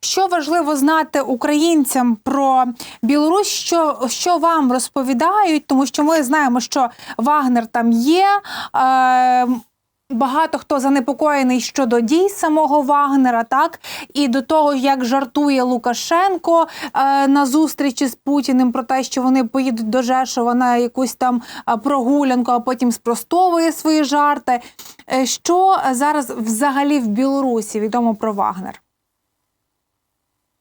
Що важливо знати українцям про Білорусь? Що, що вам розповідають? Тому що ми знаємо, що Вагнер там є. Е, Багато хто занепокоєний щодо дій самого Вагнера, так і до того, як жартує Лукашенко е, на зустрічі з Путіним про те, що вони поїдуть до Жешова на якусь там е, прогулянку, а потім спростовує свої жарти. Е, що зараз взагалі в Білорусі відомо про Вагнер?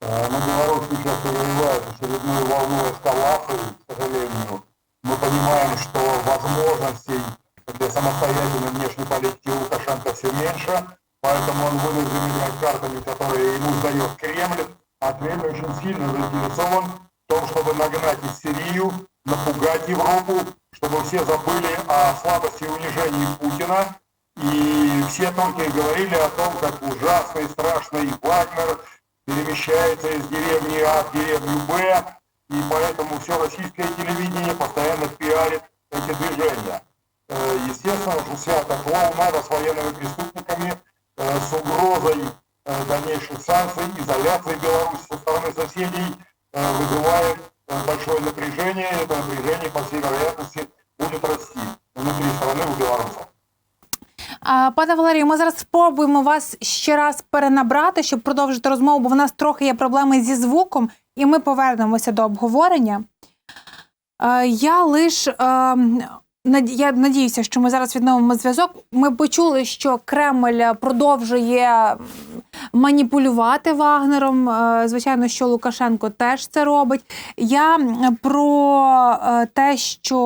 Э, На Беларусь сейчас переливает очередную волну эскалации, к сожалению. Мы понимаем, что возможностей для самостоятельной внешней политики Лукашенко все меньше, поэтому он вынужден играть картами, которые ему сдает Кремль, а Кремль очень сильно заинтересован в том, чтобы нагнать истерию, напугать Европу, чтобы все забыли о слабости и унижении Путина, и все только и говорили о том, как ужасный страшный Вагнер перемещается из деревни А в деревню Б, и поэтому все российское телевидение постоянно пиарит эти движения. Э, Естественно, что свято клоунада с военными преступниками, э, с угрозой э, дальнейших санкций, изоляции Беларуси со стороны соседей вызывает большое напряжение, это напряжение, по всей вероятности, будет расти внутри страны у белорусов. Пане Валерію, ми зараз спробуємо вас ще раз перенабрати, щоб продовжити розмову, бо в нас трохи є проблеми зі звуком, і ми повернемося до обговорення. Е, Я лиш я надіюся, що ми зараз відновимо зв'язок. Ми почули, що Кремль продовжує маніпулювати Вагнером. Е, Звичайно, що Лукашенко теж це робить. Я про е, те, що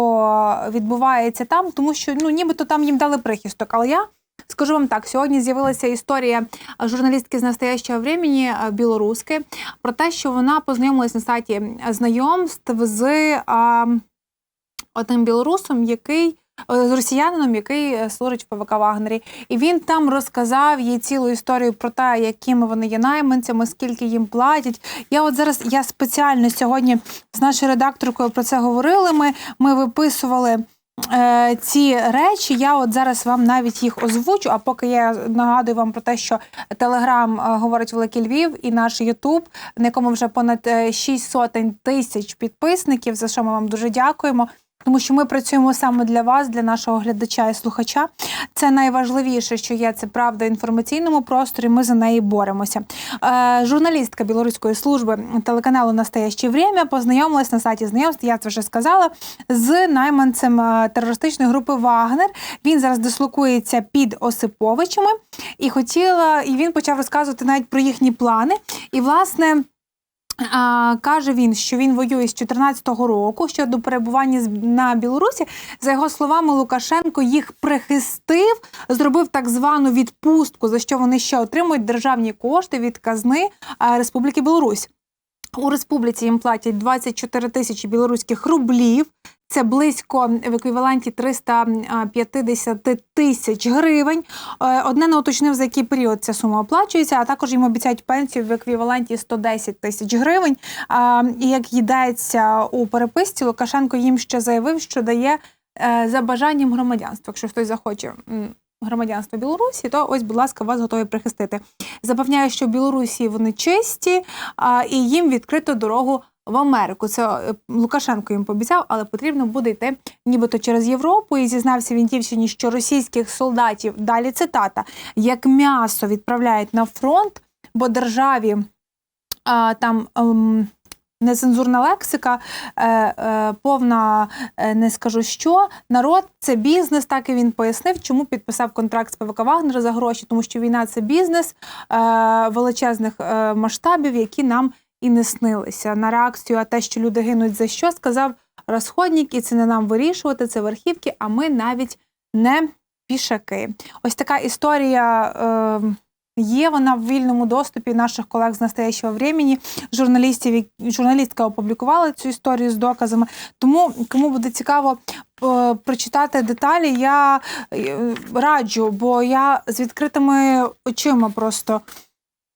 відбувається там, тому що ну нібито там їм дали прихисток. Але я скажу вам так: сьогодні з'явилася історія журналістки з настоящого времени е, білоруськи про те, що вона познайомилась на сайті знайомств з одним білорусом, який. е, З росіянином, який е, служить в ПВК Вагнері, і він там розказав їй цілу історію про те, якими вони є найманцями, скільки їм платять. Я от зараз я спеціально сьогодні з нашою редакторкою про це говорили. Ми, ми виписували е, ці речі. Я от зараз вам навіть їх озвучу. А поки я нагадую вам про те, що Телеграм говорить Великий Львів і наш Ютуб, на якому вже понад е, 6 сотень тисяч підписників, за що ми вам дуже дякуємо. Тому що ми працюємо саме для вас, для нашого глядача і слухача. Це найважливіше, що є це правда в інформаційному просторі. Ми за неї боремося. Е, журналістка білоруської служби телеканалу Настояще время познайомилась на сайті знайомств. Я це вже сказала з найманцем е, терористичної групи Вагнер. Він зараз дислокується під Осиповичами і хотіла, і він почав розказувати навіть про їхні плани. І власне. Каже він, що він воює з 2014 року щодо перебування на Білорусі. За його словами, Лукашенко їх прихистив, зробив так звану відпустку, за що вони ще отримують державні кошти від казни Республіки Білорусь. У республіці їм платять 24 тисячі білоруських рублів. Це близько в еквіваленті 350 тисяч гривень. Е, Одне не уточнив, за який період ця сума оплачується, а також їм обіцяють пенсію в еквіваленті 110 тисяч гривень. І як йдеться у переписці, Лукашенко їм ще заявив, що дає е, за бажанням громадянства. Якщо хтось захоче громадянство Білорусі, то ось, будь ласка, вас готові прихистити. Запевняю, що в Білорусі вони чисті, а, і їм відкрито дорогу в Америку. Це е, Лукашенко їм пообіцяв, але потрібно буде йти нібито через Європу. І зізнався він дівчині, що російських солдатів далі цитата як м'ясо відправляють на фронт, бо державі а, там. ем, Нецензурна лексика, е, е, повна е, не скажу що. Народ це бізнес. Так і він пояснив, чому підписав контракт з ПВК Вагнера за гроші, тому що війна це бізнес е, величезних е, масштабів, які нам і не снилися. На реакцію, а те, що люди гинуть за що, сказав розходник, і це не нам вирішувати, це верхівки, а ми навіть не пішаки. Ось така історія. Е, Є вона в вільному доступі наших колег з настоящого времени, журналістів. Журналістка опублікувала цю історію з доказами. Тому кому буде цікаво е, прочитати деталі, я е, раджу, бо я з відкритими очима просто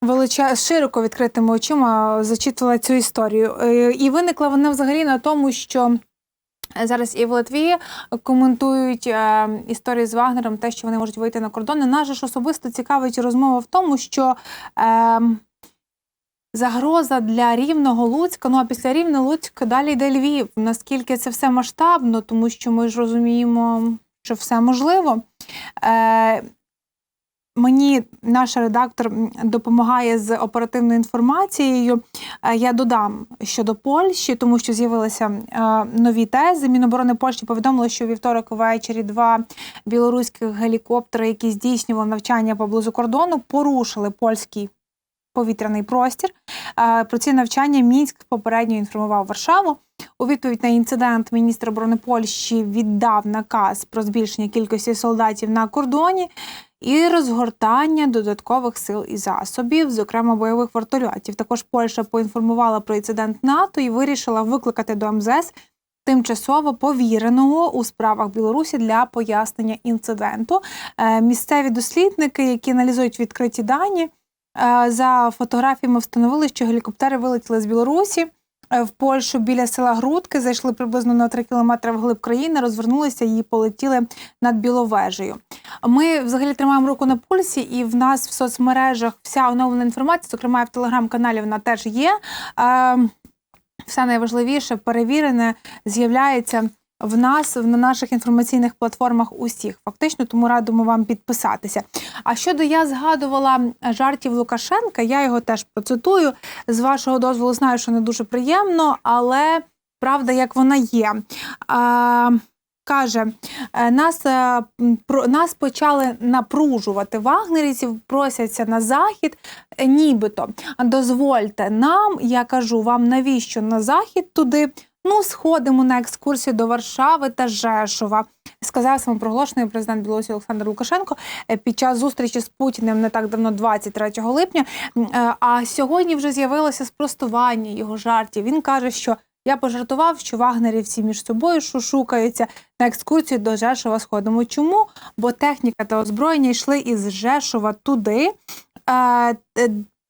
велича... широко відкритими очима зачитувала цю історію. Е, І виникла вона взагалі на тому, що. Зараз і в Литві коментують е, історію з Вагнером, те, що вони можуть вийти на кордони. Нас ж особисто цікавить розмова в тому, що е, загроза для рівного Луцька. Ну а після рівного Луцька далі йде Львів. Наскільки це все масштабно, тому що ми ж розуміємо, що все можливо. Е, Мені наш редактор допомагає з оперативною інформацією. Е, Я додам щодо Польщі, тому що з'явилися е, нові тези. Міноборони Польщі повідомило, що вівторок ввечері два білоруських гелікоптери, які здійснювали навчання поблизу кордону, порушили польський повітряний простір. Е, Про ці навчання Мінськ попередньо інформував Варшаву. У відповідь на інцидент міністр оборони Польщі віддав наказ про збільшення кількості солдатів на кордоні і розгортання додаткових сил і засобів, зокрема бойових вертольотів. Також Польща поінформувала про інцидент НАТО і вирішила викликати до МЗС тимчасово повіреного у справах Білорусі для пояснення інциденту. Е, Місцеві дослідники, які аналізують відкриті дані, е, за фотографіями встановили, що гелікоптери вилетіли з Білорусі. Е, В Польщу біля села Грудки зайшли приблизно на 3 кілометри вглиб країни, розвернулися і полетіли над Біловежею. Ми взагалі тримаємо руку на пульсі, і в нас в соцмережах вся оновлена інформація, зокрема в телеграм-каналі, вона теж є. Е, Все найважливіше, перевірене, з'являється в нас на наших інформаційних платформах усіх. Фактично, тому радимо вам підписатися. А щодо я згадувала жартів Лукашенка, я його теж процитую. З вашого дозволу знаю, що не дуже приємно, але правда, як вона є. А, Каже, «Е, нас, е, нас почали напружувати вагнерівців, просяться на захід, нібито. Дозвольте нам, я кажу вам, навіщо на захід туди? Ну, сходимо на екскурсію до Варшави та Жешова. Сказав самопроголошений президент Білорусі Олександр Лукашенко е, під час зустрічі з Путіним не так давно, 23 липня. Е, А сьогодні вже з'явилося спростування його жартів. Він каже, що я пожартував, що вагнерівці між собою шушукаються на екскурсію до Жешова сходимо. Чому? Бо техніка та озброєння йшли із Жешова туди, е,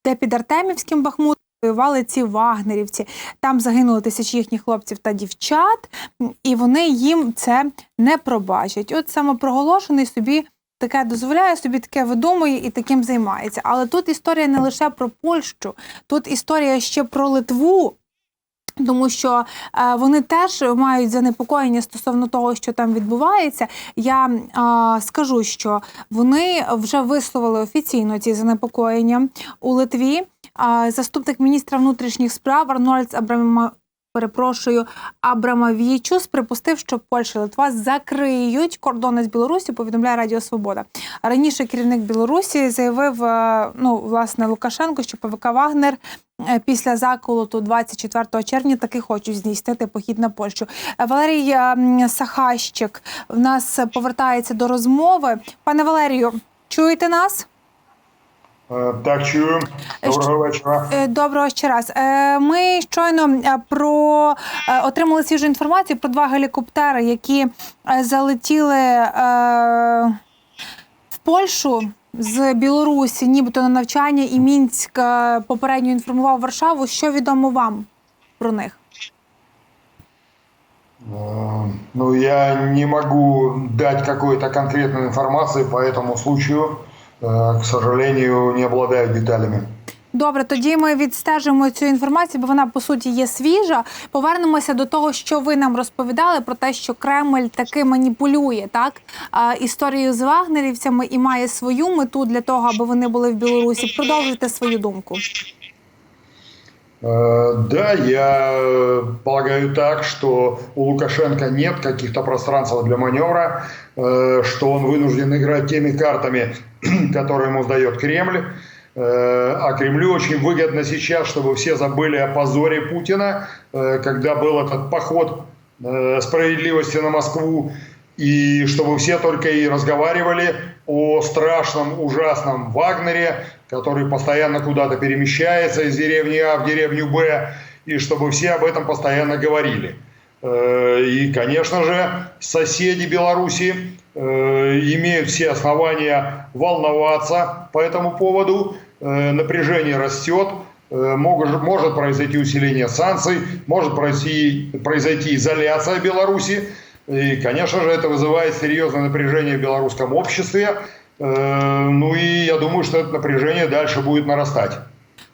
де під Артемівським Бахмутом воювали ці вагнерівці. Там загинули тисячі їхніх хлопців та дівчат, і вони їм це не пробачать. От самопроголошений собі. Таке дозволяє собі таке видумує і таким займається. Але тут історія не лише про Польщу, тут історія ще про Литву, тому що е, вони теж мають занепокоєння стосовно того, що там відбувається. Я е, скажу, що вони вже висловили офіційно ці занепокоєння у Литві. Заступник міністра внутрішніх справ Арнольдс Абрама. Перепрошую, Абрамовічус припустив, що Польща і Литва закриють кордони з Білорусі. Повідомляє Радіо Свобода. Раніше керівник Білорусі заявив, е, ну власне Лукашенко, що ПВК Вагнер е, після заколоту 24 червня таки хочуть здійснити похід на Польщу. Валерій е, Сахащик в нас повертається до розмови. Пане Валерію, чуєте нас? Э, Так, чую. Доброго вечора. Е, Доброго ще раз. Е, Ми щойно е, про е, отримали свіжу інформацію про два гелікоптери, які е, залетіли е, в Польщу з Білорусі, нібито на навчання, і Мінськ е, попередньо інформував Варшаву. Що відомо вам про них? Э, Ну, я не могу дать какой-то конкретной информации по этому случаю. Э, К сожалению, не обладаю деталями. Добре, тоді ми відстежимо цю інформацію, бо вона по суті є свіжа. Повернемося до того, що ви нам розповідали про те, що Кремль таки маніпулює так а, історією з вагнерівцями і має свою мету для того, аби вони були в Білорусі. Продовжуйте свою думку. Э, Да, я э, полагаю так, что у Лукашенко нет каких-то пространств для маневра, э, что он вынужден играть теми картами, которые ему сдает Кремль. Э, А Кремлю очень выгодно сейчас, чтобы все забыли о позоре Путина, э, когда был этот поход э, справедливости на Москву, и чтобы все только и разговаривали о страшном, ужасном Вагнере, который постоянно куда-то перемещается из деревни А в деревню Б, и чтобы все об этом постоянно говорили. И, конечно же, соседи Беларуси имеют все основания волноваться по этому поводу. Э, Напряжение растет, э, может, произойти усиление санкций, может произойти, произойти изоляция Беларуси. И, конечно же, это вызывает серьезное напряжение в белорусском обществе. Э, Ну и я думаю, что это напряжение дальше будет нарастать.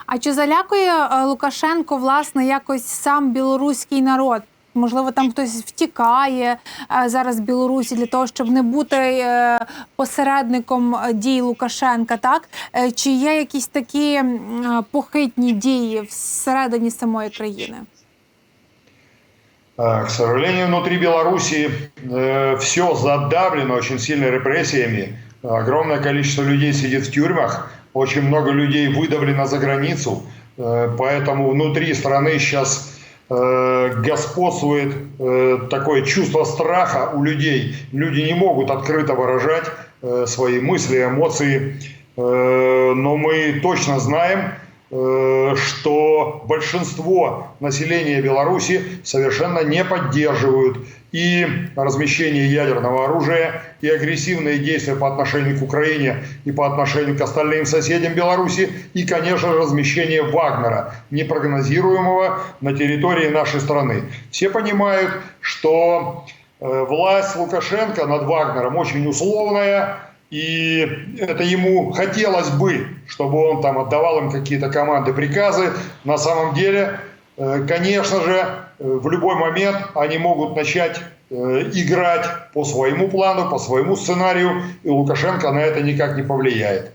А чи залякує Лукашенко власне якось сам білоруський народ? Можливо, там хтось втікає е, зараз з Білорусі для того, щоб не бути е, посередником е, дій Лукашенка, так Е, чи є якісь такі м, е, похитні дії всередині самої країни? А, К сожалению, внутри Беларуси все задавлено очень сильно репрессиями. Огромное количество людей сидит в тюрьмах, очень много людей выдавлено за границу. Э, Поэтому внутри страны сейчас э, господствует э, такое чувство страха у людей. Люди не могут открыто выражать э, свои мысли, эмоции. Э, Но мы точно знаем, э, что большинство населения Беларуси совершенно не поддерживают и размещение ядерного оружия, и агрессивные действия по отношению к Украине и по отношению к остальным соседям Беларуси, и, конечно размещение Вагнера, непрогнозируемого на территории нашей страны. Все понимают, что э, власть Лукашенко над Вагнером очень условная, и это ему хотелось бы, чтобы он там отдавал им какие-то команды, приказы. На самом деле, конечно же, э, в любой момент они могут начать э, играть по своему плану, по своему сценарию, и Лукашенко на это никак не повлияет.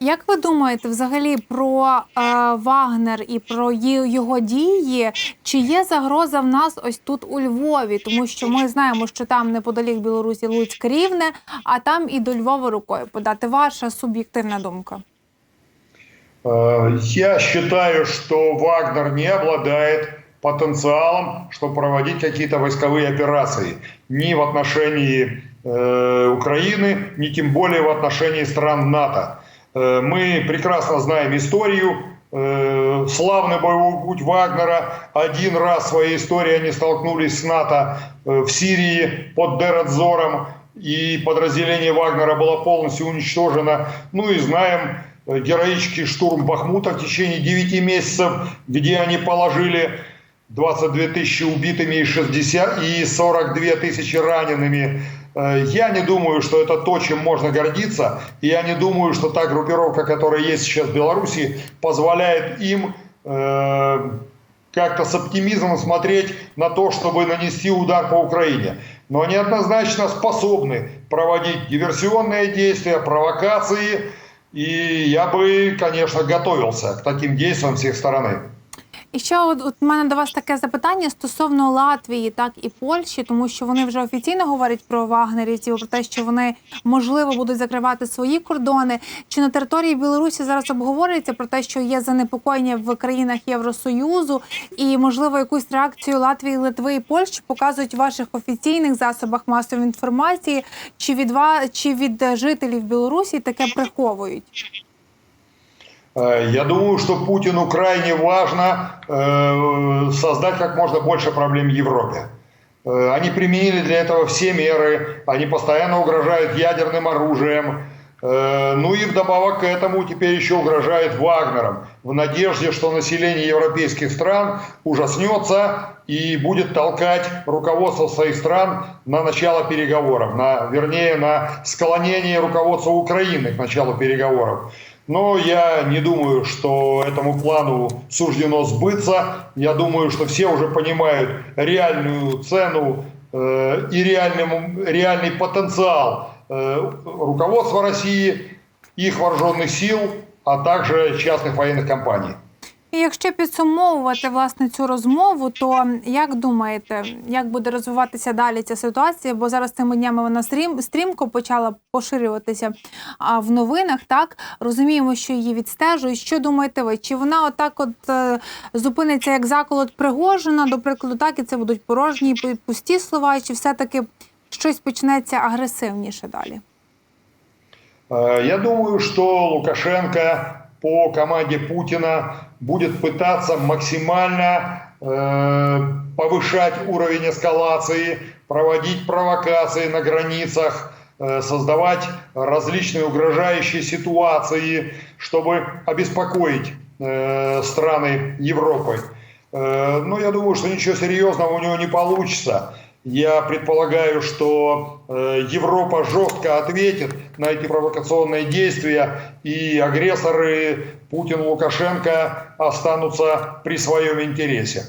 Як ви думаєте взагалі про е, Вагнер і про ї- його дії? Чи є загроза в нас ось тут у Львові? Тому що ми знаємо, що там неподалік Білорусі Луцьк рівне, а там і до Львова рукою подати. Ваша суб'єктивна думка? Э, Я считаю, что Вагнер не обладает потенциалом, чтобы проводить какие-то войсковые операции ни в отношении э, Украины, ни тем более в отношении стран НАТО. Э, мы прекрасно знаем историю. Славный боевой путь Вагнера. Один раз в своей истории они столкнулись с НАТО в Сирии под Дерадзором, и подразделение Вагнера было полностью уничтожено. Ну и знаем героический штурм Бахмута в течение 9 месяцев, где они положили 22 тысячи убитыми и 60 и 42 тысячи ранеными. Э, Я не думаю, что это то, чем можно гордиться. Я не думаю, что та группировка, которая есть сейчас в Беларуси, позволяет им э, как-то с оптимизмом смотреть на то, чтобы нанести удар по Украине. Но они однозначно способны проводить диверсионные действия, провокации. И я бы, конечно, готовился к таким действиям с стороны. І ще от, от мене до вас таке запитання стосовно Латвії, так і Польщі, тому що вони вже офіційно говорять про вагнерівців, про те, що вони можливо будуть закривати свої кордони. Чи на території Білорусі зараз обговорюється про те, що є занепокоєння в країнах Євросоюзу, і можливо якусь реакцію Латвії, Литви і Польщі показують в ваших офіційних засобах масової інформації, чи від чи від жителів Білорусі таке приховують? Э, Я думаю, что Путину крайне важно э, создать как можно больше проблем в Европе. Э, Они применили для этого все меры, они постоянно угрожают ядерным оружием. Ну и вдобавок к этому теперь еще угрожает Вагнером в надежде, что население европейских стран ужаснется и будет толкать руководство своих стран на начало переговоров, на, вернее, на склонение руководства Украины к началу переговоров. Но я не думаю, что этому плану суждено сбыться. Я думаю, что все уже понимают реальную цену э, и реальный, реальный потенциал э, руководства России, их вооруженных сил, а также частных военных компаний. І якщо підсумовувати власне цю розмову, то як думаєте, як буде розвиватися далі ця ситуація? Бо зараз цими днями вона стрім, стрімко почала поширюватися а, в новинах. Так розуміємо, що її відстежують. Що думаєте ви? Чи вона отак, от е, зупиниться як заколот Пригожина, до прикладу, так і це будуть порожні пу- пусті слова, чи все-таки щось почнеться агресивніше далі? Э, Я думаю, что Лукашенко по команде Путина будет пытаться максимально э, повышать уровень эскалации, проводить провокации на границах, э, создавать различные угрожающие ситуации, чтобы обеспокоить э, страны Европы. Э, Но я думаю, что ничего серьезного у него не получится. Я предполагаю, что э, Европа жестко ответит на эти провокационные действия, и агрессоры Путин, Лукашенко останутся при своем интересе.